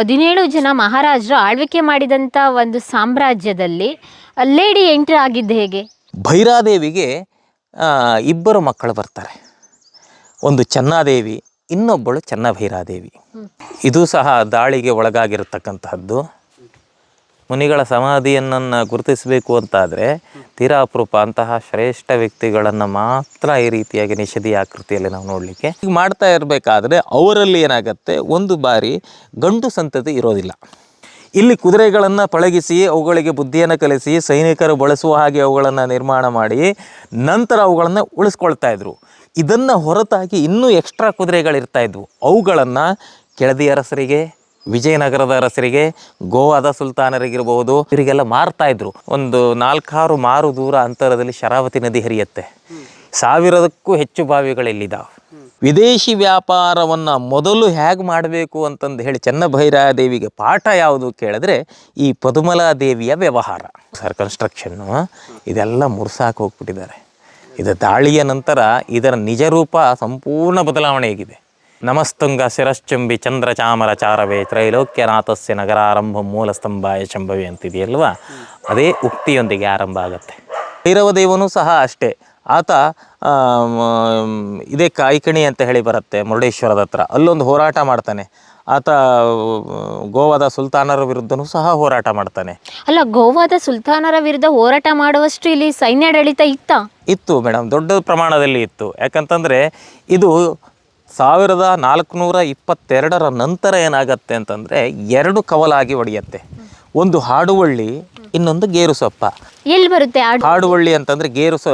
ಹದಿನೇಳು ಜನ ಮಹಾರಾಜರು ಆಳ್ವಿಕೆ ಮಾಡಿದಂಥ ಒಂದು ಸಾಮ್ರಾಜ್ಯದಲ್ಲಿ ಲೇಡಿ ಎಂಟ್ರಿ ಆಗಿದ್ದು ಹೇಗೆ? ಭೈರಾದೇವಿಗೆ ಇಬ್ಬರು ಮಕ್ಕಳು ಬರ್ತಾರೆ. ಒಂದು ಚೆನ್ನಾದೇವಿ ಇನ್ನೊಬ್ಬಳು ಚೆನ್ನಭೈರಾದೇವಿ. ಇದು ಸಹ ದಾಳಿಗೆ ಒಳಗಾಗಿರತಕ್ಕಂತಹದ್ದು. ಮುನಿಗಳ ಸಮಾಧಿಯನ್ನು ಗುರುತಿಸಬೇಕು ಅಂತಾದರೆ ತೀರಾ ಅಪರೂಪ ಅಂತಹ ಶ್ರೇಷ್ಠ ವ್ಯಕ್ತಿಗಳನ್ನು ಮಾತ್ರ ಈ ರೀತಿಯಾಗಿ ನಿಷಧಿ ಆಕೃತಿಯಲ್ಲಿ ನಾವು ನೋಡಲಿಕ್ಕೆ. ಈಗ ಮಾಡ್ತಾ ಇರಬೇಕಾದ್ರೆ ಅವರಲ್ಲಿ ಏನಾಗತ್ತೆ? ಒಂದು ಬಾರಿ ಗಂಡು ಸಂತತಿ ಇರೋದಿಲ್ಲ. ಇಲ್ಲಿ ಕುದುರೆಗಳನ್ನು ಪಳಗಿಸಿ, ಅವುಗಳಿಗೆ ಬುದ್ಧಿಯನ್ನು ಕಲಿಸಿ, ಸೈನಿಕರು ಬಳಸುವ ಹಾಗೆ ಅವುಗಳನ್ನು ನಿರ್ಮಾಣ ಮಾಡಿ ನಂತರ ಅವುಗಳನ್ನು ಉಳಿಸ್ಕೊಳ್ತಾ ಇದ್ರು. ಇದನ್ನು ಹೊರತಾಗಿ ಇನ್ನೂ ಎಕ್ಸ್ಟ್ರಾ ಕುದುರೆಗಳಿರ್ತಾ ಇದ್ವು. ಅವುಗಳನ್ನು ಕೆಳದಿ ಅರಸರಿಗೆ ವಿಜಯನಗರದ ಅರಸರಿಗೆ, ಗೋವಾದ ಸುಲ್ತಾನರಿಗಿರಬಹುದು. ಇವರಿಗೆಲ್ಲ ಮಾರ್ತಾ ಇದ್ರು. ಒಂದು ನಾಲ್ಕಾರು ಮಾರು ದೂರ ಅಂತರದಲ್ಲಿ ಶರಾವತಿ ನದಿ ಹರಿಯುತ್ತೆ. ಸಾವಿರದಕ್ಕೂ ಹೆಚ್ಚು ಬಾವಿಗಳಿಲ್ಲಿದ್ದಾವೆ ವಿದೇಶಿ ವ್ಯಾಪಾರವನ್ನು ಮೊದಲು ಹೇಗೆ ಮಾಡಬೇಕು ಅಂತಂದು ಹೇಳಿ ಚೆನ್ನಭೈರಾದೇವಿಗೆ ಪಾಠ ಯಾವುದು ಕೇಳಿದ್ರೆ, ಈ ಪದುಮಲಾ ದೇವಿಯ ವ್ಯವಹಾರ. ಸರ್ ಕನ್ಸ್ಟ್ರಕ್ಷನ್ನು ಇದೆಲ್ಲ ಮುರ್ಸಾಕ್ ಹೋಗ್ಬಿಟ್ಟಿದ್ದಾರೆ. ಇದು ದಾಳಿಯ ನಂತರ ಇದರ ನಿಜ ರೂಪ ಸಂಪೂರ್ಣ ಬದಲಾವಣೆಯಾಗಿದೆ ನಮಸ್ತುಂಗ ಶಿರಶ್ಚುಂಬಿ ಚಂದ್ರಚಾಮರ ಚಾರವೇ ತ್ರೈಲೋಕ್ಯನಾಥಸ್ಯ ನಗರಾರಂಭ ಮೂಲಸ್ತಂಭಾಯ ಶಂಭವಿ ಅಂತಿದೆಯಲ್ವಾ ಅದೇ ಉಕ್ತಿಯೊಂದಿಗೆ ಆರಂಭ ಆಗುತ್ತೆ. ಭೈರವ ದೇವನು ಸಹ ಅಷ್ಟೇ. ಆತ ಇದೇ ಕಾಯ್ಕಣಿ ಅಂತ ಹೇಳಿ ಬರುತ್ತೆ ಮುರುಡೇಶ್ವರದ ಹತ್ರ. ಅಲ್ಲೊಂದು ಹೋರಾಟ ಮಾಡ್ತಾನೆ. ಆತ ಗೋವಾದ ಸುಲ್ತಾನರ ವಿರುದ್ಧನೂ ಸಹ ಹೋರಾಟ ಮಾಡ್ತಾನೆ. ಅಲ್ಲ ಗೋವಾದ ಸುಲ್ತಾನರ ವಿರುದ್ಧ ಹೋರಾಟ ಮಾಡುವಷ್ಟು ಇಲ್ಲಿ ಸೈನ್ಯಾಡಳಿತ ಇತ್ತ? ಇತ್ತು ಮೇಡಮ್ ದೊಡ್ಡ ಪ್ರಮಾಣದಲ್ಲಿ ಇತ್ತು. ಯಾಕಂತಂದರೆ ಇದು ಸಾವಿರದ ನಾಲ್ಕುನೂರ ಇಪ್ಪತ್ತೆರಡರ ನಂತರ ಏನಾಗತ್ತೆ ಅಂತಂದರೆ ಎರಡು ಕವಲಾಗಿ ಒಡೆಯತ್ತೆ. ಒಂದು ಹಾಡುವಳ್ಳಿ ಇನ್ನೊಂದು ಗೇರುಸೊಪ್ಪ. ಎಲ್ಲಿ ಬರುತ್ತೆ ಹಾಡುವಳ್ಳಿ ಅಂತಂದರೆ ಗೇರು ಸ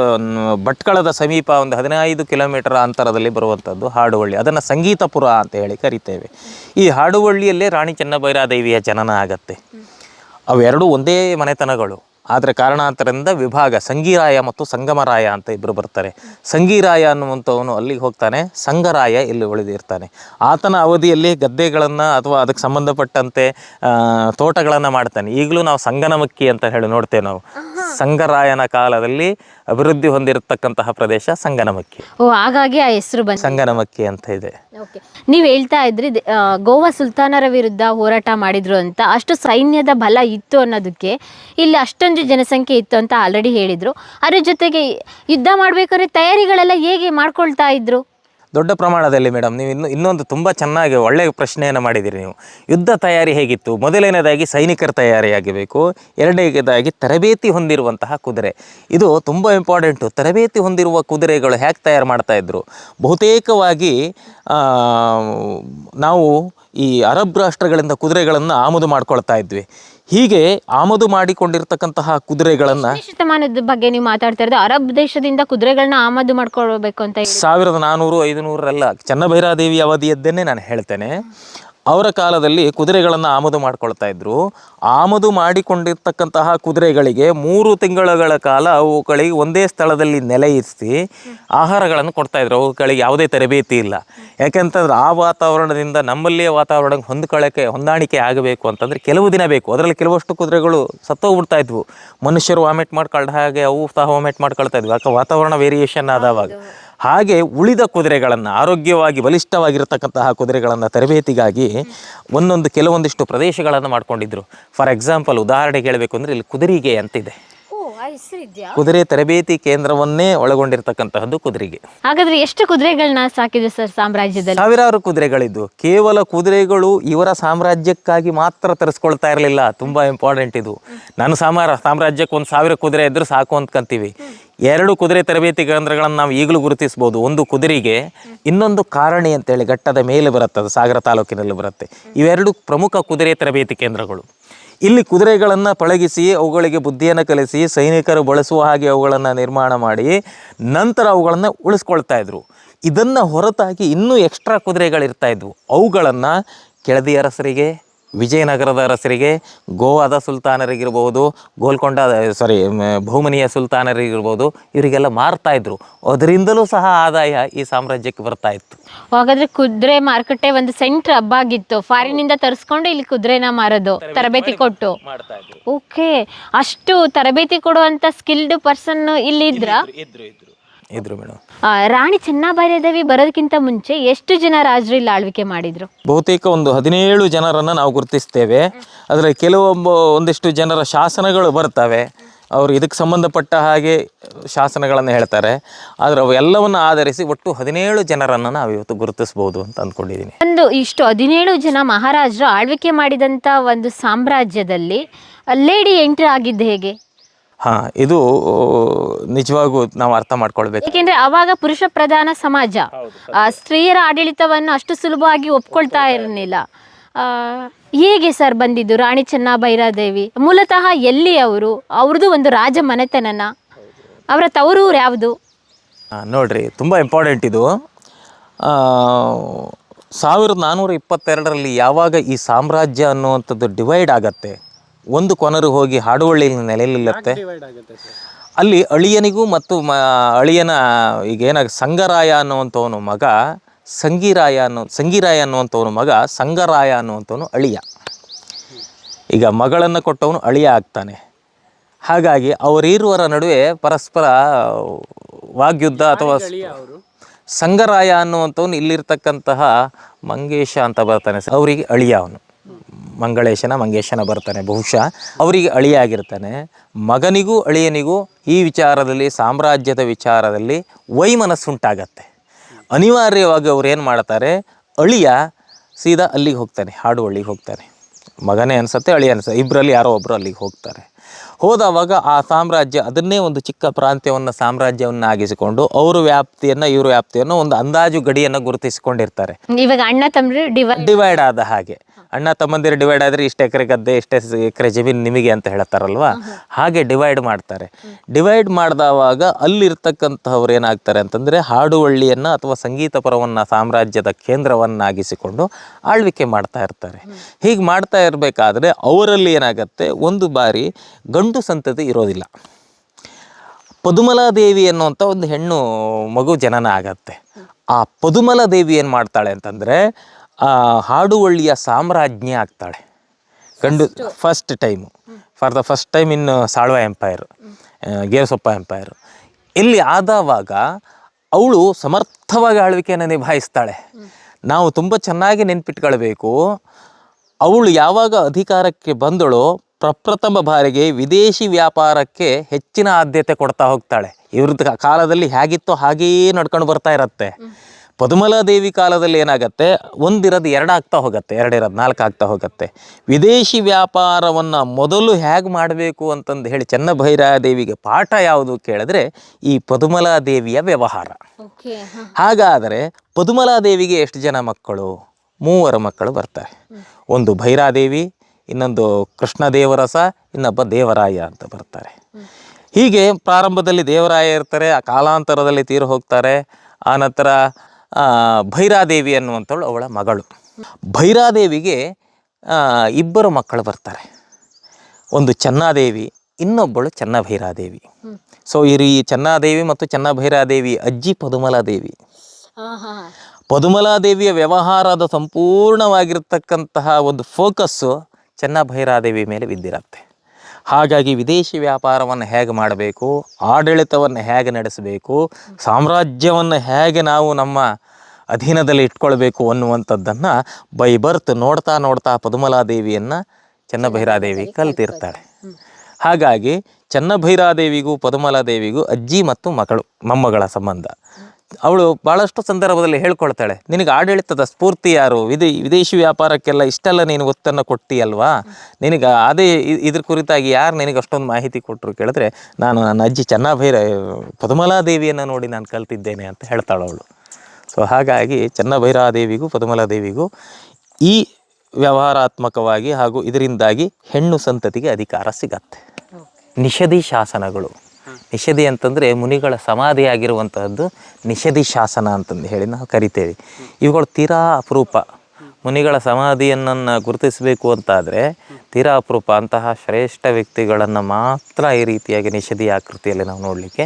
ಭಟ್ಕಳದ ಸಮೀಪ ಒಂದು ಹದಿನೈದು ಕಿಲೋಮೀಟರ್ ಅಂತರದಲ್ಲಿ ಬರುವಂಥದ್ದು ಹಾಡುವಳ್ಳಿ. ಅದನ್ನು ಸಂಗೀತಪುರ ಅಂತ ಹೇಳಿ ಕರಿತೇವೆ. ಈ ಹಾಡುವಳ್ಳಿಯಲ್ಲೇ ರಾಣಿ ಚೆನ್ನಭೈರಾದೇವಿಯ ಜನನ ಆಗತ್ತೆ. ಅವೆರಡೂ ಒಂದೇ ಮನೆತನಗಳು. ಆದರೆ ಕಾರಣಾಂತರದಿಂದ ವಿಭಾಗ ಸಂಗೀರಾಯ ಮತ್ತು ಸಂಗಮರಾಯ ಅಂತ ಇಬ್ಬರು ಬರ್ತಾರೆ. ಸಂಗೀರಾಯ ಅನ್ನುವಂಥವನು ಅಲ್ಲಿಗೆ ಹೋಗ್ತಾನೆ, ಸಂಗರಾಯ ಇಲ್ಲಿ ಉಳಿದಿರ್ತಾನೆ ಆತನ ಅವಧಿಯಲ್ಲಿ ಗದ್ದೆಗಳನ್ನು ಅಥವಾ ಅದಕ್ಕೆ ಸಂಬಂಧಪಟ್ಟಂತೆ ತೋಟಗಳನ್ನು ಮಾಡ್ತಾನೆ. ಈಗಲೂ ನಾವು ಸಂಗನಮಕ್ಕಿ ಅಂತ ಹೇಳಿ ನೋಡ್ತೇವೆ ನಾವು. ಸಂಗರಾಯನ ಕಾಲದಲ್ಲಿ ಅಭಿವೃದ್ಧಿ ಹೊಂದಿರತಕ್ಕಂತಹ ಪ್ರದೇಶ ಸಂಗನಮಕ್ಕಿ. ಓ ಹಾಗಾಗಿ ಆ ಹೆಸರು ಬಂತು ಸಂಗನಮಕ್ಕಿ ಅಂತ ಇದೆ. ಓಕೆ. ನೀವು ಹೇಳ್ತಾ ಇದ್ರಿ ದ- ಆ, ಗೋವಾ ಸುಲ್ತಾನರ ವಿರುದ್ಧ ಹೋರಾಟ ಮಾಡಿದ್ರು ಅಂತ. ಅಷ್ಟು ಸೈನ್ಯದ ಬಲ ಇತ್ತು ಅನ್ನೋದಕ್ಕೆ ಇಲ್ಲಿ ಅಷ್ಟೊಂದು ಜನಸಂಖ್ಯೆ ಇತ್ತು ಅಂತ ಆಲ್ರೆಡಿ ಹೇಳಿದ್ರು. ಅದ್ರ ಜೊತೆಗೆ ಯುದ್ಧ ಮಾಡ್ಬೇಕಾದ್ರೆ ತಯಾರಿಗಳೆಲ್ಲ ಹೇಗೆ ಮಾಡ್ಕೊಳ್ತಾ ಇದ್ರು? ದೊಡ್ಡ ಪ್ರಮಾಣದಲ್ಲಿ ಮೇಡಮ್, ನೀವು ಇನ್ನು, ಇನ್ನೊಂದು ತುಂಬ ಚೆನ್ನಾಗಿ ಒಳ್ಳೆಯ ಪ್ರಶ್ನೆಯನ್ನು ಮಾಡಿದ್ದೀರಿ ನೀವು. ಯುದ್ಧ ತಯಾರಿ ಹೇಗಿತ್ತು? ಮೊದಲನೇದಾಗಿ ಸೈನಿಕರ ತಯಾರಿಯಾಗಬೇಕು, ಎರಡನೇದಾಗಿ ತರಬೇತಿ ಹೊಂದಿರುವಂತಹ ಕುದುರೆ. ಇದು ತುಂಬ ಇಂಪಾರ್ಟೆಂಟು ತರಬೇತಿ ಹೊಂದಿರುವ ಕುದುರೆಗಳು ಹೇಗೆ ತಯಾರು ಮಾಡ್ತಾ ಇದ್ರು. ಬಹುತೇಕವಾಗಿ ನಾವು ಈ ಅರಬ್ ರಾಷ್ಟ್ರಗಳಿಂದ ಕುದುರೆಗಳನ್ನು ಆಮದು ಮಾಡ್ಕೊಳ್ತಾ ಇದ್ವಿ. ಹೀಗೆ ಆಮದು ಮಾಡಿಕೊಂಡಿರ್ತಕ್ಕಂತಹ ಕುದುರೆಗಳನ್ನ ಶತಮಾನದ ಬಗ್ಗೆ ನೀವು ಮಾತಾಡ್ತಾ ಇರೋದು ಅರಬ್ ದೇಶದಿಂದ ಕುದುರೆಗಳನ್ನ ಆಮದು ಮಾಡ್ಕೊಳ್ಬೇಕು ಅಂತ ಹೇಳಿ. ಸಾವಿರದ ನಾನೂರು ಐದುನೂರಲ್ಲ ಚನ್ನಭೈರಾದೇವಿ ಅವಧಿಯದ್ದನ್ನೇ ನಾನು ಹೇಳ್ತೇನೆ. ಅವರ ಕಾಲದಲ್ಲಿ ಕುದುರೆಗಳನ್ನು ಆಮದು ಮಾಡ್ಕೊಳ್ತಾ ಇದ್ರು. ಆಮದು ಮಾಡಿಕೊಂಡಿರ್ತಕ್ಕಂತಹ ಕುದುರೆಗಳಿಗೆ ಮೂರು ತಿಂಗಳುಗಳ ಕಾಲ ಅವುಗಳಿಗೆ ಒಂದೇ ಸ್ಥಳದಲ್ಲಿ ನೆಲೆಯಿರಿಸಿ ಆಹಾರಗಳನ್ನು ಕೊಡ್ತಾ ಇದ್ರು. ಅವುಗಳಿಗೆ ಯಾವುದೇ ತರಬೇತಿ ಇಲ್ಲ. ಯಾಕೆಂತಂದ್ರೆ ಆ ವಾತಾವರಣದಿಂದ ನಮ್ಮಲ್ಲಿಯ ವಾತಾವರಣಕ್ಕೆ ಹೊಂದ್ಕೊಳ್ಳೋಕ್ಕೆ, ಹೊಂದಾಣಿಕೆ ಆಗಬೇಕು ಅಂತಂದ್ರೆ ಕೆಲವು ದಿನ ಬೇಕು. ಅದರಲ್ಲಿ ಕೆಲವಷ್ಟು ಕುದುರೆಗಳು ಸತ್ತೋಗ್ಬಿಡ್ತಾ ಇದ್ವು. ಮನುಷ್ಯರು ವಾಮಿಟ್ ಮಾಡ್ಕೊಳ್ಳೋ ಹಾಗೆ ಅವು ಸಹ ವಾಮಿಟ್ ಮಾಡ್ಕೊಳ್ತಾ ಇದ್ವು. ಯಾಕೆ? ವಾತಾವರಣ ವೇರಿಯೇಷನ್ ಆದವಾಗ. ಹಾಗೆ ಉಳಿದ ಕುದುರೆಗಳನ್ನು ಆರೋಗ್ಯವಾಗಿ ಬಲಿಷ್ಠವಾಗಿರತಕ್ಕಂತಹ ಕುದುರೆಗಳನ್ನು ತರಬೇತಿಗಾಗಿ ಒಂದೊಂದು ಕೆಲವೊಂದಿಷ್ಟು ಪ್ರದೇಶಗಳನ್ನು ಮಾಡ್ಕೊಂಡಿದ್ರು. ಫಾರ್ ಎಕ್ಸಾಂಪಲ್ ಉದಾಹರಣೆಗೆ ಹೇಳಬೇಕು ಅಂದರೆ ಇಲ್ಲಿ ಕುದುರೆಗೆ ಅಂತಿದೆ. ಕುದುರೆ ತರಬೇತಿ ಕೇಂದ್ರವನ್ನೇ ಒಳಗೊಂಡಿರ್ತಕ್ಕಂತಹದ್ದು ಕುದುರೆಗೆ. ಹಾಗಾದ್ರೆ ಎಷ್ಟು ಕುದುರೆಗಳನ್ನ ಸಾಕಿದ್ರು ಸರ್ ಸಾಮ್ರಾಜ್ಯದಲ್ಲಿ? ಸಾವಿರಾರು ಕುದುರೆಗಳಿದ್ದು. ಕೇವಲ ಕುದುರೆಗಳು ಇವರ ಸಾಮ್ರಾಜ್ಯಕ್ಕಾಗಿ ಮಾತ್ರ ತರಿಸ್ಕೊಳ್ತಾ ಇರಲಿಲ್ಲ. ತುಂಬಾ ಇಂಪಾರ್ಟೆಂಟ್ ಇದು. ನಾನು ಸಾಮಾರ ಸಾಮ್ರಾಜ್ಯಕ್ಕೆ ಒಂದು ಸಾವಿರ ಕುದುರೆ ಇದ್ರೆ ಸಾಕು ಅಂದ್ಕಂತೀವಿ ಎರಡು ಕುದುರೆ ತರಬೇತಿ ಕೇಂದ್ರಗಳನ್ನು ನಾವು ಈಗಲೂ ಗುರುತಿಸ್ಬೋದು. ಒಂದು ಕುದುರೆಗೆ ಇನ್ನೊಂದು ಕಾರಣಿ ಅಂತೇಳಿ ಘಟ್ಟದ ಮೇಲೆ ಬರುತ್ತೆ, ಅದು ಸಾಗರ ತಾಲೂಕಿನಲ್ಲಿ ಬರುತ್ತೆ. ಇವೆರಡು ಪ್ರಮುಖ ಕುದುರೆ ತರಬೇತಿ ಕೇಂದ್ರಗಳು. ಇಲ್ಲಿ ಕುದುರೆಗಳನ್ನು ಪಳಗಿಸಿ, ಅವುಗಳಿಗೆ ಬುದ್ಧಿಯನ್ನು ಕಲಿಸಿ, ಸೈನಿಕರು ಬಳಸುವ ಹಾಗೆ ಅವುಗಳನ್ನು ನಿರ್ಮಾಣ ಮಾಡಿ ನಂತರ ಅವುಗಳನ್ನು ಉಳಿಸ್ಕೊಳ್ತಾ ಇದ್ರು. ಇದನ್ನು ಹೊರತಾಗಿ ಇನ್ನೂ ಎಕ್ಸ್ಟ್ರಾ ಕುದುರೆಗಳಿರ್ತಾ ಇದ್ವು. ಅವುಗಳನ್ನು ಕೆಳದಿ ಅರಸರಿಗೆ ವಿಜಯನಗರದ ಅರಸರಿಗೆ ಗೋವಾದ ಸುಲ್ತಾನರಿಗಿರ್ಬೋದು ಗೋಲ್ಕೊಂಡ ಸಾರಿ ಬಹುಮನಿಯ ಸುಲ್ತಾನರಿಗಿರ್ಬೋದು ಇವರಿಗೆಲ್ಲ ಮಾರ್ತಾ ಇದ್ರು. ಅದರಿಂದಲೂ ಸಹ ಆದಾಯ ಈ ಸಾಮ್ರಾಜ್ಯಕ್ಕೆ ಬರ್ತಾ ಇತ್ತು. ಹಾಗಾದ್ರೆ ಕುದುರೆ ಮಾರುಕಟ್ಟೆ ಒಂದು ಸೆಂಟರ್ ಹಬ್ಬ ಆಗಿತ್ತು. ಇಂದ ತರಿಸ್ಕೊಂಡು ಇಲ್ಲಿ ಕುದುರೆನ ಮಾರೋದು ತರಬೇತಿ ಕೊಟ್ಟು. ಮಾಡ್ತಾ ಇದ್ರು. ಓಕೆ. ಅಷ್ಟು ತರಬೇತಿ ಕೊಡುವಂತ ಸ್ಕಿಲ್ಡ್ ಪರ್ಸನ್ ಇಲ್ಲಿ ಇದ್ರ ಇದ್ರು ಇದ್ರು. ಇದ್ರು ಮೇಡಮ್. ಆ, ರಾಣಿ ಚೆನ್ನಭೈರದೇವಿ ಬರೋದಕ್ಕಿಂತ ಮುಂಚೆ ಎಷ್ಟು ಜನ ರಾಜರು ಇಲ್ಲಿ ಆಳ್ವಿಕೆ ಮಾಡಿದ್ರು? ಬಹುತೇಕ ಒಂದು ಹದಿನೇಳು ಜನರನ್ನು ನಾವು ಗುರುತಿಸ್ತೇವೆ. ಅದರ ಕೆಲವೊಬ್ಬ ಒಂದಿಷ್ಟು ಜನರ ಶಾಸನಗಳು ಬರ್ತವೆ. ಅವರು ಇದಕ್ಕೆ ಸಂಬಂಧಪಟ್ಟ ಹಾಗೆ ಶಾಸನಗಳನ್ನು ಹೇಳ್ತಾರೆ. ಆದರೆ ಅವೆಲ್ಲವನ್ನು ಆಧರಿಸಿ ಒಟ್ಟು ಹದಿನೇಳು ಜನರನ್ನು ನಾವು ಇವತ್ತು ಗುರುತಿಸ್ಬೋದು ಅಂತ ಅಂದ್ಕೊಂಡಿದ್ದೀನಿ ಒಂದು ಇಷ್ಟು ಹದಿನೇಳು ಜನ ಮಹಾರಾಜರು ಆಳ್ವಿಕೆ ಮಾಡಿದಂಥ ಒಂದು ಸಾಮ್ರಾಜ್ಯದಲ್ಲಿ ಲೇಡಿ ಎಂಟ್ರಿ ಆಗಿದ್ದು ಹೇಗೆ? ಹಾಂ ಇದು ನಿಜವಾಗೂ ನಾವು ಅರ್ಥ ಮಾಡ್ಕೊಳ್ಬೇಕು. ಏಕೆಂದ್ರೆ ಅವಾಗ ಪುರುಷ ಪ್ರಧಾನ ಸಮಾಜ ಆ, ಸ್ತ್ರೀಯರ ಆಡಳಿತವನ್ನು ಅಷ್ಟು ಸುಲಭವಾಗಿ ಒಪ್ಕೊಳ್ತಾ ಇರಲಿಲ್ಲ. ಆ, ಹೇಗೆ ಸರ್ ಬಂದಿದ್ದು ರಾಣಿ ಚೆನ್ನಭೈರಾದೇವಿ ಮೂಲತಃ ಎಲ್ಲಿ ಅವರು? ಅವ್ರದ್ದು ಒಂದು ರಾಜ ಮನೆತನನ ಅವರ ತವರೂರು ಯಾವುದು? ಆ, ನೋಡ್ರಿ ತುಂಬ ಇಂಪಾರ್ಟೆಂಟ್ ಇದು. ಆ, ಸಾವಿರದ ನಾನ್ನೂರ ಇಪ್ಪತ್ತೆರಡರಲ್ಲಿ ಯಾವಾಗ ಈ ಸಾಮ್ರಾಜ್ಯ ಅನ್ನುವಂಥದ್ದು ಡಿವೈಡ್ ಆಗತ್ತೆ? ಒಂದು ಕೊನರು ಹೋಗಿ ಹಾಡುವಳ್ಳಿಯಲ್ಲಿ ನೆಲೆಲಿಲ್ಲತ್ತೆ ಅಲ್ಲಿ ಅಳಿಯನಿಗೂ ಮತ್ತು ಮ ಅಳಿಯನ ಈಗ ಏನಾಗ ಸಂಗರಾಯ ಅನ್ನುವಂಥವನು ಮಗ ಸಂಗೀರಾಯ ಅನ್ನೋ ಸಂಗೀರಾಯ ಅನ್ನುವಂಥವನು ಮಗ ಸಂಗರಾಯ ಅನ್ನುವಂಥವನು ಅಳಿಯ. ಈಗ ಮಗಳನ್ನು ಕೊಟ್ಟವನು ಅಳಿಯ ಆಗ್ತಾನೆ. ಹಾಗಾಗಿ ಅವರಿರುವರ ನಡುವೆ ಪರಸ್ಪರ ವಾಗ್ಯುದ್ಧ ಅಥವಾ ಸಂಗರಾಯ ಅನ್ನುವಂಥವನು ಇಲ್ಲಿರ್ತಕ್ಕಂತಹ ಮಂಗೇಶ ಅಂತ ಬರ್ತಾನೆ ಅವರಿಗೆ ಅಳಿಯ ಅವನು. ಮಂಗಳೇಶನ ಮಂಗೇಶನ ಬರ್ತಾನೆ ಬಹುಶಃ. ಅವರಿಗೆ ಅಳಿಯ ಆಗಿರ್ತಾನೆ ಮಗನಿಗೂ ಅಳಿಯನಿಗೂ ಈ ವಿಚಾರದಲ್ಲಿ ಸಾಮ್ರಾಜ್ಯದ ವಿಚಾರದಲ್ಲಿ ವೈಮನಸ್ಸುಂಟಾಗತ್ತೆ. ಅನಿವಾರ್ಯವಾಗಿ ಅವ್ರು ಏನು ಮಾಡ್ತಾರೆ ಅಳಿಯ ಸೀದಾ ಅಲ್ಲಿಗೆ ಹೋಗ್ತಾನೆ ಹಾಡುವಳ್ಳಿಗೆ ಹೋಗ್ತಾನೆ. ಮಗನೇ ಅನ್ಸುತ್ತೆ ಅಳಿಯ ಅನ್ಸುತ್ತೆ ಇಬ್ಬರಲ್ಲಿ ಯಾರೋ ಒಬ್ಬರು ಅಲ್ಲಿಗೆ ಹೋಗ್ತಾರೆ. ಹೋದವಾಗ ಆ ಸಾಮ್ರಾಜ್ಯ ಅದನ್ನೇ ಒಂದು ಚಿಕ್ಕ ಪ್ರಾಂತ್ಯವನ್ನು ಸಾಮ್ರಾಜ್ಯವನ್ನು ಆಗಿಸಿಕೊಂಡು ಅವರು ವ್ಯಾಪ್ತಿಯನ್ನು ಇವರು ವ್ಯಾಪ್ತಿಯನ್ನು ಒಂದು ಅಂದಾಜು ಗಡಿಯನ್ನು ಗುರುತಿಸಿಕೊಂಡಿರ್ತಾರೆ. ಇವಾಗ ಅಣ್ಣ ತಮ್ಮ ಡಿವೈಡ್ ಆದ ಹಾಗೆ. ಅಣ್ಣ ತಮ್ಮಂದಿರು ಡಿವೈಡ್ ಆದರೆ ಇಷ್ಟು ಎಕರೆ ಗದ್ದೆ ಇಷ್ಟೇ ಎಕರೆ ಜಮೀನು ನಿಮಗೆ ಅಂತ ಹೇಳ್ತಾರಲ್ವಾ ಹಾಗೆ ಡಿವೈಡ್ ಮಾಡ್ತಾರೆ. ಡಿವೈಡ್ ಮಾಡಿದವಾಗ ಅಲ್ಲಿರ್ತಕ್ಕಂಥವ್ರು ಏನಾಗ್ತಾರೆ ಅಂತಂದರೆ ಹಾಡುವಳ್ಳಿಯನ್ನು ಅಥವಾ ಸಂಗೀತ ಪರವನ್ನು ಸಾಮ್ರಾಜ್ಯದ ಕೇಂದ್ರವನ್ನಾಗಿಸಿಕೊಂಡು ಆಳ್ವಿಕೆ ಮಾಡ್ತಾ ಇರ್ತಾರೆ. ಹೀಗೆ ಮಾಡ್ತಾ ಇರಬೇಕಾದ್ರೆ ಅವರಲ್ಲಿ ಏನಾಗುತ್ತೆ? ಒಂದು ಬಾರಿ ಗಂಡು ಸಂತತಿ ಇರೋದಿಲ್ಲ. ಪದುಮಲಾದೇವಿ ಅನ್ನುವಂಥ ಒಂದು ಹೆಣ್ಣು ಮಗು ಜನನ ಆಗತ್ತೆ. ಆ ಪದುಮಲಾದೇವಿ ಏನು ಮಾಡ್ತಾಳೆ ಅಂತಂದರೆ ಹಾಡುವಳ್ಳಿಯ ಸಾಮ್ರಾಜ್ಞಿ ಆಗ್ತಾಳೆ. ಕಂಡು first time for the first time in Salva empire Gerusoppa empire ಇಲ್ಲಿ ಆದವಾಗ ಅವಳು ಸಮರ್ಥವಾಗಿ ಆಳ್ವಿಕೆಯನ್ನು ನಿಭಾಯಿಸ್ತಾಳೆ. ನಾವು ತುಂಬ ಚೆನ್ನಾಗಿ ನೆನ್ಪಿಟ್ಕೊಳ್ಬೇಕು. ಅವಳು ಯಾವಾಗ ಅಧಿಕಾರಕ್ಕೆ ಬಂದಳೋ ಪ್ರಪ್ರಥಮ ಬಾರಿಗೆ ವಿದೇಶಿ ವ್ಯಾಪಾರಕ್ಕೆ ಹೆಚ್ಚಿನ ಆದ್ಯತೆ ಕೊಡ್ತಾ ಹೋಗ್ತಾಳೆ. ಇವ್ರದ್ದು ಕಾಲದಲ್ಲಿ ಹೇಗಿತ್ತೋ ಹಾಗೇ ನಡ್ಕೊಂಡು ಬರ್ತಾ ಇರತ್ತೆ. ಪದುಮಲಾದೇವಿ ಕಾಲದಲ್ಲಿ ಏನಾಗತ್ತೆ? ಒಂದಿರೋದು ಎರಡಾಗ್ತಾ ಹೋಗುತ್ತೆ ಎರಡಿರೋದು ನಾಲ್ಕು ಆಗ್ತಾ ಹೋಗುತ್ತೆ. ವಿದೇಶಿ ವ್ಯಾಪಾರವನ್ನು ಮೊದಲು ಹೇಗೆ ಮಾಡಬೇಕು ಅಂತಂದು ಹೇಳಿ ಚೆನ್ನಭೈರಾದೇವಿಗೆ ಪಾಠ ಯಾವುದು ಕೇಳಿದ್ರೆ ಈ ಪದುಮಲಾದೇವಿಯ ವ್ಯವಹಾರ. ಹಾಗಾದರೆ ಪದುಮಲಾದೇವಿಗೆ ಎಷ್ಟು ಜನ ಮಕ್ಕಳು? ಮೂವರು ಮಕ್ಕಳು ಬರ್ತಾರೆ. ಒಂದು ಭೈರಾದೇವಿ ಇನ್ನೊಂದು ಕೃಷ್ಣ ದೇವರಸ ಇನ್ನೊಬ್ಬ ದೇವರಾಯ ಅಂತ ಬರ್ತಾರೆ. ಹೀಗೆ ಪ್ರಾರಂಭದಲ್ಲಿ ದೇವರಾಯ ಇರ್ತಾರೆ ಆ ಕಾಲಾಂತರದಲ್ಲಿ ತೀರು ಹೋಗ್ತಾರೆ. ಆನಂತರ ಭೈರಾದೇವಿ ಅನ್ನುವಂಥವಳು ಅವಳ ಮಗಳು. ಭೈರಾದೇವಿಗೆ ಇಬ್ಬರು ಮಕ್ಕಳು ಬರ್ತಾರೆ. ಒಂದು ಚೆನ್ನಾದೇವಿ ಇನ್ನೊಬ್ಬಳು ಚೆನ್ನಭೈರಾದೇವಿ. ಸೊ ಇರಿ ಚೆನ್ನಾದೇವಿ ಮತ್ತು ಚೆನ್ನಭೈರಾದೇವಿ ಅಜ್ಜಿ ಪದುಮಲಾದೇವಿ. ಪದುಮಲಾದೇವಿಯ ವ್ಯವಹಾರದ ಸಂಪೂರ್ಣವಾಗಿರ್ತಕ್ಕಂತಹ ಒಂದು ಫೋಕಸ್ಸು ಚೆನ್ನಭೈರಾದೇವಿ ಮೇಲೆ ಬಿದ್ದಿರತ್ತೆ. ಹಾಗಾಗಿ ವಿದೇಶಿ ವ್ಯಾಪಾರವನ್ನು ಹೇಗೆ ಮಾಡಬೇಕು ಆಡಳಿತವನ್ನು ಹೇಗೆ ನಡೆಸಬೇಕು ಸಾಮ್ರಾಜ್ಯವನ್ನು ಹೇಗೆ ನಾವು ನಮ್ಮ ಅಧೀನದಲ್ಲಿ ಇಟ್ಕೊಳ್ಬೇಕು ಅನ್ನುವಂಥದ್ದನ್ನು ಬೈ ಬರ್ತ್ ನೋಡ್ತಾ ನೋಡ್ತಾ ಪದುಮಲಾದೇವಿಯನ್ನು ಚೆನ್ನಭೈರಾದೇವಿ ಕಲ್ತಿರ್ತಾಳೆ. ಹಾಗಾಗಿ ಚೆನ್ನಭೈರಾದೇವಿಗೂ ಪದುಮಲಾದೇವಿಗೂ ಅಜ್ಜಿ ಮತ್ತು ಮಕ್ಕಳು ಮೊಮ್ಮಗಳ ಸಂಬಂಧ. ಅವಳು ಭಾಳಷ್ಟು ಸಂದರ್ಭದಲ್ಲಿ ಹೇಳ್ಕೊಳ್ತಾಳೆ ನಿನಗೆ ಆಡಳಿತದ ಸ್ಫೂರ್ತಿ ಯಾರು? ವಿದೇ ವಿದೇಶಿ ವ್ಯಾಪಾರಕ್ಕೆಲ್ಲ ಇಷ್ಟೆಲ್ಲ ನೀನು ಒತ್ತನ್ನು ಕೊಡ್ತೀಯಲ್ವಾ? ನಿನಗೆ ಅದೇ ಇದ್ರ ಕುರಿತಾಗಿ ಯಾರು ನಿನಗೆ ಅಷ್ಟೊಂದು ಮಾಹಿತಿ ಕೊಟ್ಟರು ಕೇಳಿದ್ರೆ ನಾನು ನನ್ನ ಅಜ್ಜಿ ಚೆನ್ನಭೈರ ಪದುಮಲಾದೇವಿಯನ್ನು ನೋಡಿ ನಾನು ಕಲ್ತಿದ್ದೇನೆ ಅಂತ ಹೇಳ್ತಾಳೆ ಅವಳು. ಸೊ ಹಾಗಾಗಿ ಚೆನ್ನಭೈರಾದೇವಿಗೂ ಪದುಮಲಾದೇವಿಗೂ ಈ ವ್ಯವಹಾರಾತ್ಮಕವಾಗಿ ಹಾಗೂ ಇದರಿಂದಾಗಿ ಹೆಣ್ಣು ಸಂತತಿಗೆ ಅಧಿಕಾರ ಸಿಗತ್ತೆ. ನಿಷಧಿ ಶಾಸನಗಳು. ನಿಷಧಿ ಅಂತಂದರೆ ಮುನಿಗಳ ಸಮಾಧಿಯಾಗಿರುವಂತಹದ್ದು ನಿಷಧಿ ಶಾಸನ ಅಂತಂದು ಹೇಳಿ ನಾವು ಕರಿತೇವೆ. ಇವುಗಳು ತೀರಾ ಅಪರೂಪ. ಮುನಿಗಳ ಸಮಾಧಿಯನ್ನು ಗುರುತಿಸಬೇಕು ಅಂತಾದರೆ ತೀರಾ ಅಪರೂಪ. ಅಂತಹ ಶ್ರೇಷ್ಠ ವ್ಯಕ್ತಿಗಳನ್ನು ಮಾತ್ರ ಈ ರೀತಿಯಾಗಿ ನಿಷಧಿ ಆಕೃತಿಯಲ್ಲಿ ನಾವು ನೋಡಲಿಕ್ಕೆ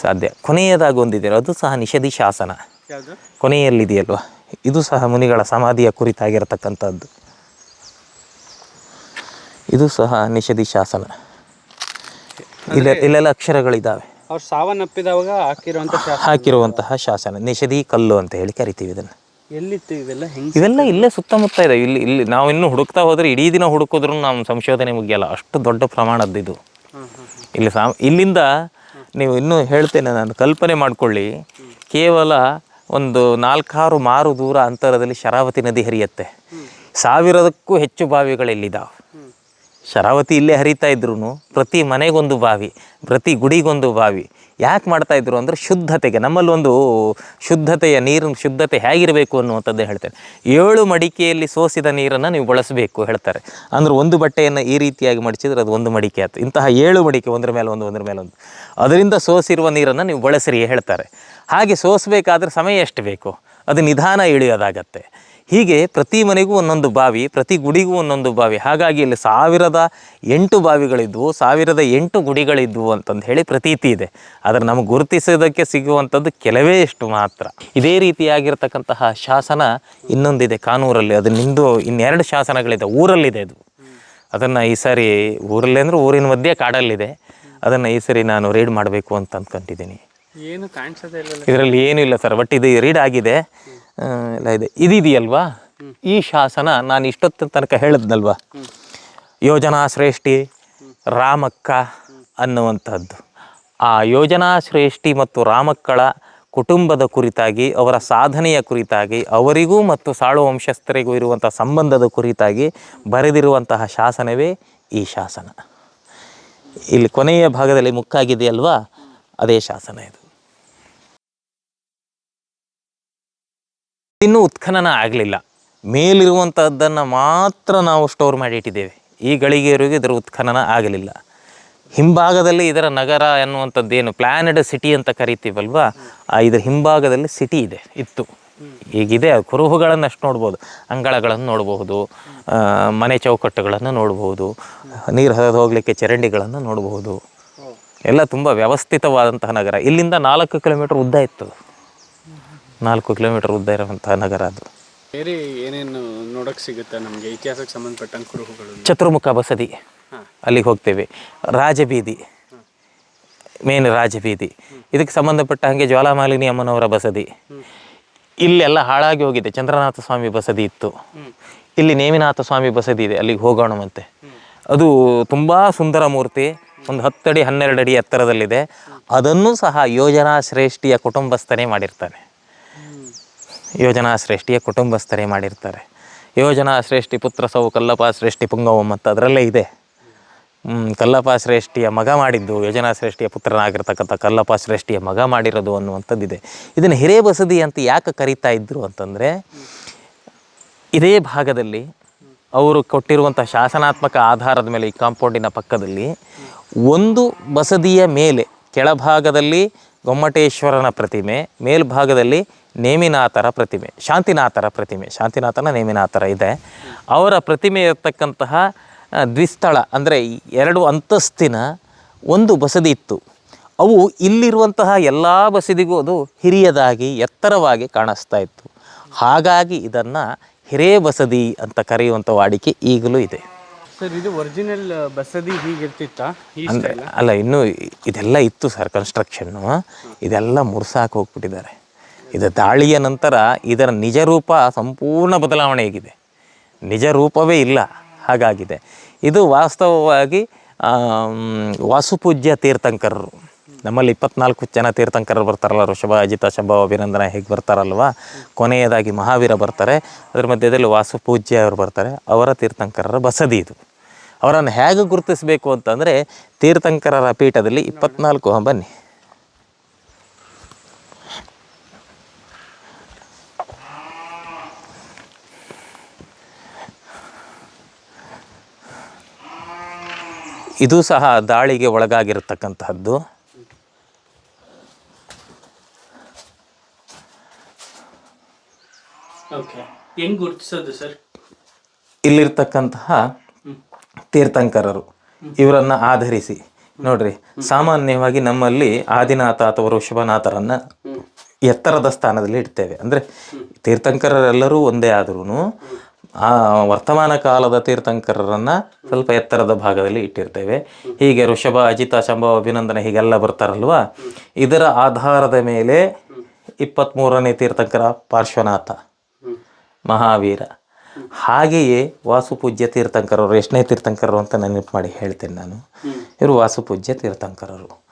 ಸಾಧ್ಯ. ಕೊನೆಯದಾಗಿ ಒಂದಿದೆ ಅದು ಸಹ ನಿಷಧಿ ಶಾಸನ. ಕೊನೆಯಲ್ಲಿದೆಯಲ್ವ? ಇದು ಸಹ ಮುನಿಗಳ ಸಮಾಧಿಯ ಕುರಿತಾಗಿರತಕ್ಕಂಥದ್ದು. ಇದು ಸಹ ನಿಷಧಿ ಶಾಸನ. ಇಲ್ಲ ಇಲ್ಲೆಲ್ಲ ಅಕ್ಷರಗಳಿದ್ದಾವೆ ಅವ್ರು ಸಾವನ್ನಪ್ಪಿದವಾಗ ಹಾಕಿರುವಂತ ಶಾಸನ. ಹಾಕಿರುವಂತಹ ಶಾಸನ. ನಿಷಧಿ ಕಲ್ಲು ಅಂತ ಹೇಳಿ ಕರಿತೀವಿ ಇದನ್ನ. ಎಲ್ಲಿತ್ತು ಇವೆಲ್ಲ ಹೆಂಗ್ ಇವೆಲ್ಲ ಇಲ್ಲೇ ಸುತ್ತಮುತ್ತ ಇದೆ. ಇಲ್ಲಿ ಇಲ್ಲಿ ನಾವು ಇನ್ನು ಹುಡುಕ್ತಾ ಹೋದ್ರೆ ಇಡೀ ದಿನ ಹುಡುಕೋದ್ರೂ ನಮ್ಮ ಸಂಶೋಧನೆ ಮುಗಿಯಲ್ಲ. ಅಷ್ಟು ದೊಡ್ಡ ಪ್ರಮಾಣದ್ದು ಇದು. ಇಲ್ಲಿ ಸಾ ಇಲ್ಲಿಂದ ನೀವು ಇನ್ನೂ ಹೇಳ್ತೇನೆ ನಾನು. ಕಲ್ಪನೆ ಮಾಡ್ಕೊಳ್ಳಿ. ಕೇವಲ ಒಂದು ನಾಲ್ಕಾರು ಮಾರು ದೂರ ಅಂತರದಲ್ಲಿ ಶರಾವತಿ ನದಿ ಹರಿಯುತ್ತೆ. ಸಾವಿರದಕ್ಕೂ ಹೆಚ್ಚು ಬಾವಿಗಳಿಲ್ಲಿದ್ದಾವೆ ಶರಾವತಿ ಇಲ್ಲೇ ಹರಿತಾ ಇದ್ರು ಪ್ರತಿ ಮನೆಗೊಂದು ಬಾವಿ, ಪ್ರತಿ ಗುಡಿಗೊಂದು ಬಾವಿ. ಯಾಕೆ ಮಾಡ್ತಾ ಇದ್ರು ಅಂದರೆ ಶುದ್ಧತೆಗೆ, ನಮ್ಮಲ್ಲಿ ಒಂದು ಶುದ್ಧತೆಯ ನೀರಿನ ಶುದ್ಧತೆ ಹೇಗಿರಬೇಕು ಅನ್ನುವಂಥದ್ದು ಹೇಳ್ತಾರೆ ಏಳು ಮಡಿಕೆಯಲ್ಲಿ ಸೋಸಿದ ನೀರನ್ನು ನೀವು ಬಳಸಬೇಕು ಹೇಳ್ತಾರೆ. ಅಂದ್ರೆ ಒಂದು ಬಟ್ಟೆಯನ್ನು ಈ ರೀತಿಯಾಗಿ ಮಡಚಿದ್ರೆ ಅದು ಒಂದು ಮಡಿಕೆ ಆಯ್ತು. ಇಂತಹ ಏಳು ಮಡಿಕೆ ಒಂದರ ಮೇಲೆ ಒಂದು, ಒಂದರ ಮೇಲೆ ಒಂದು. ಅದರಿಂದ ಸೋಸಿರುವ ನೀರನ್ನು ನೀವು ಬಳಸಿರಿ ಹೇಳ್ತಾರೆ. ಹಾಗೆ ಸೋಸಬೇಕಾದ್ರೆ ಸಮಯ ಎಷ್ಟು ಬೇಕು? ಅದು ನಿಧಾನ ಇಳಿಯೋದಾಗತ್ತೆ. ಹೀಗೆ ಪ್ರತಿ ಮನೆಗೂ ಒಂದೊಂದು ಬಾವಿ ಪ್ರತಿ ಗುಡಿಗೂ ಒಂದೊಂದು ಬಾವಿ. ಹಾಗಾಗಿ ಇಲ್ಲಿ ಸಾವಿರದ ಎಂಟು ಬಾವಿಗಳಿದ್ವು ಸಾವಿರದ ಎಂಟು ಗುಡಿಗಳಿದ್ವು ಅಂತಂದು ಹೇಳಿ ಪ್ರತೀತಿ ಇದೆ. ಆದರೆ ನಮಗೆ ಗುರುತಿಸೋದಕ್ಕೆ ಸಿಗುವಂಥದ್ದು ಕೆಲವೇ ಇಷ್ಟು ಮಾತ್ರ. ಇದೇ ರೀತಿಯಾಗಿರ್ತಕ್ಕಂತಹ ಶಾಸನ ಇನ್ನೊಂದಿದೆ ಕಾನೂರಲ್ಲಿ. ಅದು ನಿಂದು ಇನ್ನೆರಡು ಶಾಸನಗಳಿದೆ ಊರಲ್ಲಿದೆ ಅದು. ಅದನ್ನು ಈ ಸಾರಿ ಊರಲ್ಲಿ ಅಂದರೆ ಊರಿನ ಮಧ್ಯೆ ಕಾಡಲ್ಲಿದೆ. ಅದನ್ನು ಈ ಸರಿ ನಾನು ರೀಡ್ ಮಾಡಬೇಕು ಅಂತ ಅಂದ್ಕೊಂಡಿದ್ದೀನಿ. ಏನು ಕಾಣಿಸೋದೇ ಇಲ್ಲ ಇದರಲ್ಲಿ ಏನೂ ಇಲ್ಲ ಸರ್ ಬಟ್ ಇದು ರೀಡ್ ಆಗಿದೆ. ಎಲ್ಲ ಇದೆ. ಇದಿದೆಯಲ್ವಾ? ಈ ಶಾಸನ ನಾನು ಇಷ್ಟೊತ್ತಿನ ತನಕ ಹೇಳಿದ್ನಲ್ವಾ? ಯೋಜನಾ ಶ್ರೇಷ್ಠಿ ರಾಮಕ್ಕ ಅನ್ನುವಂಥದ್ದು. ಆ ಯೋಜನಾ ಶ್ರೇಷ್ಠಿ ಮತ್ತು ರಾಮಕ್ಕಳ ಕುಟುಂಬದ ಕುರಿತಾಗಿ ಅವರ ಸಾಧನೆಯ ಕುರಿತಾಗಿ ಅವರಿಗೂ ಮತ್ತು ಸಾಳು ವಂಶಸ್ಥರಿಗೂ ಇರುವಂಥ ಸಂಬಂಧದ ಕುರಿತಾಗಿ ಬರೆದಿರುವಂತಹ ಶಾಸನವೇ ಈ ಶಾಸನ. ಇಲ್ಲಿ ಕೊನೆಯ ಭಾಗದಲ್ಲಿ ಮುಕ್ಕಾಗಿದೆಯಲ್ವಾ? ಅದೇ ಶಾಸನ ಇದು. ಇನ್ನೂ ಉತ್ಖನನ ಆಗಲಿಲ್ಲ. ಮೇಲಿರುವಂಥದ್ದನ್ನು ಮಾತ್ರ ನಾವು ಸ್ಟೋರ್ ಮಾಡಿ ಇಟ್ಟಿದ್ದೇವೆ. ಈ ಗಳಿಗೆಯವರೆಗೂ ಇದರ ಉತ್ಖನನ ಆಗಲಿಲ್ಲ. ಹಿಂಭಾಗದಲ್ಲಿ ಇದರ ನಗರ ಎನ್ನುವಂಥದ್ದು ಏನು? ಪ್ಲ್ಯಾನೆಡ್ ಸಿಟಿ ಅಂತ ಕರಿತೀವಲ್ವಾ? ಆ ಇದರ ಹಿಂಭಾಗದಲ್ಲಿ ಸಿಟಿ ಇದೆ ಇತ್ತು. ಈಗಿದೆ ಕುರುಹುಗಳನ್ನು ಅಷ್ಟು ನೋಡ್ಬೋದು. ಅಂಗಳಗಳನ್ನು ನೋಡಬಹುದು ಮನೆ ಚೌಕಟ್ಟುಗಳನ್ನು ನೋಡಬಹುದು ನೀರು ಹರಿದು ಹೋಗಲಿಕ್ಕೆ ಚರಂಡಿಗಳನ್ನು ನೋಡಬಹುದು ಎಲ್ಲ ತುಂಬ ವ್ಯವಸ್ಥಿತವಾದಂತಹ ನಗರ. ಇಲ್ಲಿಂದ ನಾಲ್ಕು ಕಿಲೋಮೀಟರ್ ಉದ್ದ ಇತ್ತು. ನಾಲ್ಕು ಕಿಲೋಮೀಟರ್ ಉದ್ದ ಇರುವಂತಹ ನಗರ ಅದು. ಬೇರೆ ಏನೇನು ನೋಡಕ್ ಸಿಗುತ್ತೆ ನಮ್ಗೆ? ಇತಿಹಾಸಕ್ಕೆ ಸಂಬಂಧಪಟ್ಟಂಗೆ ಕುರುಹುಗಳು ಚತುರ್ಮುಖ ಬಸದಿ. ಅಲ್ಲಿಗೆ ಹೋಗ್ತೇವೆ. ರಾಜಬೀದಿ. ಮೇನ್ ರಾಜಬೀದಿ. ಇದಕ್ಕೆ ಸಂಬಂಧಪಟ್ಟ ಹಾಗೆ ಜ್ವಾಲಾಮಾಲಿನಿ ಅಮ್ಮನವರ ಬಸದಿ. ಇಲ್ಲೆಲ್ಲ ಹಾಳಾಗಿ ಹೋಗಿದೆ. ಚಂದ್ರನಾಥ ಸ್ವಾಮಿ ಬಸದಿ ಇತ್ತು. ಇಲ್ಲಿ ನೇಮಿನಾಥ ಸ್ವಾಮಿ ಬಸದಿ ಇದೆ. ಅಲ್ಲಿಗೆ ಹೋಗೋಣ ಮತ್ತೆ. ಅದು ತುಂಬ ಸುಂದರ ಮೂರ್ತಿ. ಒಂದು ಹತ್ತಡಿ ಹನ್ನೆರಡು ಅಡಿ ಎತ್ತರದಲ್ಲಿದೆ ಅದನ್ನು ಸಹ ಯೋಜನಾ ಶ್ರೇಷ್ಠಿಯ ಕುಟುಂಬಸ್ಥನೇ ಮಾಡಿರ್ತಾನೆ. ಯೋಜನಾ ಶ್ರೇಷ್ಠಿಯ ಕುಟುಂಬಸ್ಥರೇ ಮಾಡಿರ್ತಾರೆ. ಯೋಜನಾ ಶ್ರೇಷ್ಠಿ ಪುತ್ರ ಸೌ ಕಲ್ಲಪ್ಪ ಶ್ರೇಷ್ಠಿ ಪುಂಗವಂ ಅಂತ ಅದರಲ್ಲೇ ಇದೆ. ಕಲ್ಲಪ ಶ್ರೇಷ್ಠಿಯ ಮಗ ಮಾಡಿದ್ದು, ಯೋಜನಾ ಶ್ರೇಷ್ಠಿಯ ಪುತ್ರನಾಗಿರ್ತಕ್ಕಂಥ ಕಲ್ಲಪ್ಪ ಶ್ರೇಷ್ಠಿಯ ಮಗ ಮಾಡಿರೋದು ಅನ್ನುವಂಥದ್ದಿದೆ. ಇದನ್ನು ಹಿರೇಬಸದಿ ಅಂತ ಯಾಕೆ ಕರೀತಾ ಇದ್ದರು ಅಂತಂದರೆ, ಇದೇ ಭಾಗದಲ್ಲಿ ಅವರು ಕೊಟ್ಟಿರುವಂಥ ಶಾಸನಾತ್ಮಕ ಆಧಾರದ ಮೇಲೆ ಈ ಕಾಂಪೌಂಡಿನ ಪಕ್ಕದಲ್ಲಿ ಒಂದು ಬಸದಿಯ ಮೇಲೆ ಕೆಳಭಾಗದಲ್ಲಿ ಗೊಮ್ಮಟೇಶ್ವರನ ಪ್ರತಿಮೆ, ಮೇಲ್ಭಾಗದಲ್ಲಿ ನೇಮಿನಾಥರ ಪ್ರತಿಮೆ, ಶಾಂತಿನಾಥರ ಪ್ರತಿಮೆ, ಶಾಂತಿನಾಥನ ನೇಮಿನಾಥರ ಇದೆ. ಅವರ ಪ್ರತಿಮೆ ಇರತಕ್ಕಂತಹ ದ್ವಿಸ್ಥಳ, ಅಂದರೆ ಎರಡು ಅಂತಸ್ತಿನ ಒಂದು ಬಸದಿ ಇತ್ತು. ಅವು ಇಲ್ಲಿರುವಂತಹ ಎಲ್ಲ ಬಸದಿಗೂ ಅದು ಹಿರಿಯದಾಗಿ, ಎತ್ತರವಾಗಿ ಕಾಣಿಸ್ತಾ ಇತ್ತು. ಹಾಗಾಗಿ ಇದನ್ನು ಹಿರೇ ಬಸದಿ ಅಂತ ಕರೆಯುವಂಥ ವಾಡಿಕೆ ಈಗಲೂ ಇದೆ. ಸರ್ ಇದು ಒರಿಜಿನಲ್ ಬಸದಿ ಹೀಗಿರ್ತಿತ್ತಾ? ಈ ಅಂದರೆ ಅಲ್ಲ ಇನ್ನೂ ಇದೆಲ್ಲ ಇತ್ತು ಸರ್ ಕನ್ಸ್ಟ್ರಕ್ಷನ್ನು ಇದೆಲ್ಲ ಮುರ್ಸಾಕ್ ಹೋಗ್ಬಿಟ್ಟಿದ್ದಾರೆ. ಇದು ದಾಳಿಯ ನಂತರ ಇದರ ನಿಜ ರೂಪ ಸಂಪೂರ್ಣ ಬದಲಾವಣೆ ಆಗಿದೆ. ನಿಜ ರೂಪವೇ ಇಲ್ಲ ಹಾಗಾಗಿದೆ. ಇದು ವಾಸ್ತವವಾಗಿ ವಾಸುಪೂಜ್ಯ ತೀರ್ಥಂಕರರು. ನಮ್ಮಲ್ಲಿ ಇಪ್ಪತ್ನಾಲ್ಕು ಜನ ತೀರ್ಥಂಕರರು ಬರ್ತಾರಲ್ಲ ಋಷಭ ಅಜಿತ ಶಂಭವ ಅಭಿನಂದನ ಹೇಗೆ ಬರ್ತಾರಲ್ವ? ಕೊನೆಯದಾಗಿ ಮಹಾವೀರ ಬರ್ತಾರೆ. ಅದರ ಮಧ್ಯದಲ್ಲಿ ವಾಸು ಪೂಜ್ಯ ಅವರು ಬರ್ತಾರೆ. ಅವರ ತೀರ್ಥಂಕರರ ಬಸದಿ ಇದು. ಅವರನ್ನು ಹೇಗೆ ಗುರುತಿಸಬೇಕು ಅಂತಂದರೆ ತೀರ್ಥಂಕರರ ಪೀಠದಲ್ಲಿ ಇಪ್ಪತ್ನಾಲ್ಕು ಹಾಂ, ಬನ್ನಿ. ಇದು ಸಹ ದಾಳಿಗೆ ಒಳಗಾಗಿರತಕ್ಕಂತಹದ್ದು ಓಕೆ ಹೆಂಗ್ ಗುರುತಿಸೋದು ಸರ್? ಇಲ್ಲಿರ್ತಕ್ಕಂತಹ ತೀರ್ಥಂಕರರು. ಇವರನ್ನ ಆಧರಿಸಿ. ನೋಡ್ರಿ ಸಾಮಾನ್ಯವಾಗಿ ನಮ್ಮಲ್ಲಿ ಆದಿನಾಥ ಅಥವಾ ಋಷಭನಾಥರನ್ನ ಎತ್ತರದ ಸ್ಥಾನದಲ್ಲಿ ಇಡ್ತೇವೆ. ಅಂದ್ರೆ ತೀರ್ಥಂಕರರೆಲ್ಲರೂ ಒಂದೇ ಆದ್ರೂ ಆ ವರ್ತಮಾನ ಕಾಲದ ತೀರ್ಥಂಕರರನ್ನ ಸ್ವಲ್ಪ ಎತ್ತರದ ಭಾಗದಲ್ಲಿ ಇಟ್ಟಿರ್ತೇವೆ. ಹೀಗೆ ಋಷಭ ಅಜಿತ ಶಂಭವ ಅಭಿನಂದನ ಹೀಗೆಲ್ಲ ಬರ್ತಾರಲ್ವಾ? ಇದರ ಆಧಾರದ ಮೇಲೆ ಇಪ್ಪತ್ತ್ಮೂರನೇ ತೀರ್ಥಂಕರ ಪಾರ್ಶ್ವನಾಥ. ಮಹಾವೀರ. ಹಾಗೆಯೇ ವಾಸುಪೂಜ್ಯ ತೀರ್ಥಂಕರವರು ಎಷ್ಟನೇ ತೀರ್ಥಂಕರರು ಅಂತ ನೆನಪು ಮಾಡಿ ಹೇಳ್ತೇನೆ ನಾನು. ಇವರು ವಾಸುಪೂಜ್ಯ ತೀರ್ಥಂಕರರು.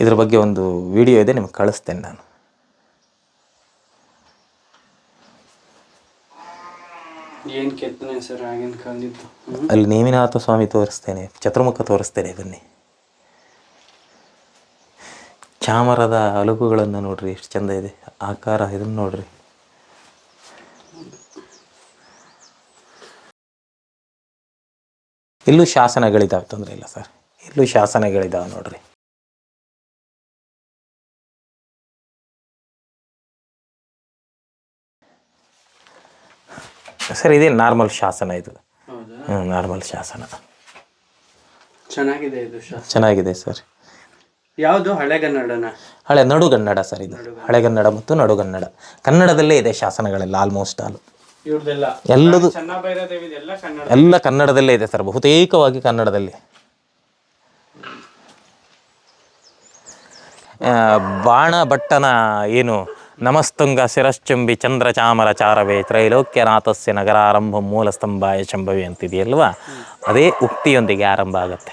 ಇದ್ರ ಬಗ್ಗೆ ಒಂದು ವಿಡಿಯೋ ಇದೆ ನಿಮ್ಗೆ ಕಳಿಸ್ತೇನೆ ನಾನು. ಅಲ್ಲಿ ನೇಮಿನಾಥ ಸ್ವಾಮಿ ತೋರಿಸ್ತೇನೆ ಚತುರ್ಮುಖ ತೋರಿಸ್ತೇನೆ ಬನ್ನಿ. ಚಾಮರದ ಅಲುಗುಗಳನ್ನು ನೋಡ್ರಿ ಎಷ್ಟು ಚಂದ ಇದೆ ಆಕಾರ ಇದನ್ನು ನೋಡ್ರಿ. ಇಲ್ಲೂ ಶಾಸನಗಳಿದ್ದಾವೆ ತೊಂದರೆ ಇಲ್ಲ ಸರ್. ಇಲ್ಲೂ ಶಾಸನಗಳಿದ್ದಾವೆ ನೋಡ್ರಿ. ಸರ್ ಇದೇ ನಾರ್ಮಲ್ ಶಾಸನ ಇದು. ಹ್ಞೂ ನಾರ್ಮಲ್ ಶಾಸನ. ಚೆನ್ನಾಗಿದೆ ಇದು ಚೆನ್ನಾಗಿದೆ ಸರ್. ಯಾವುದು? ಹಳೆಗನ್ನಡನ ಹಳೆ ನಡುಗನ್ನಡ ಸರ್ ಇದು. ಹಳೆಗನ್ನಡ ಮತ್ತು ನಡುಗನ್ನಡ. ಕನ್ನಡದಲ್ಲೇ ಇದೆ ಶಾಸನಗಳೆಲ್ಲ ಆಲ್ಮೋಸ್ಟ್ ಆಲ್ ಎಲ್ಲದು ಎಲ್ಲ ಕನ್ನಡ ಎಲ್ಲ ಕನ್ನಡದಲ್ಲೇ ಇದೆ ಸರ್ ಬಹುತೇಕವಾಗಿ ಕನ್ನಡದಲ್ಲಿ. ಬಾಣ ಭಟ್ಟನ ಏನು ನಮಸ್ತುಂಗ ಶಿರಶ್ಚುಂಬಿ ಚಂದ್ರ ಚಾಮರ ಚಾರವೇ ತ್ರೈಲೋಕ್ಯನಾಥಸ್ಯ ನಗರಾರಂಭ ಮೂಲಸ್ತಂಭಾಯ ಶಂಭವಿ ಅಂತಿದೆಯಲ್ವಾ? ಅದೇ ಉಕ್ತಿಯೊಂದಿಗೆ ಆರಂಭ ಆಗುತ್ತೆ.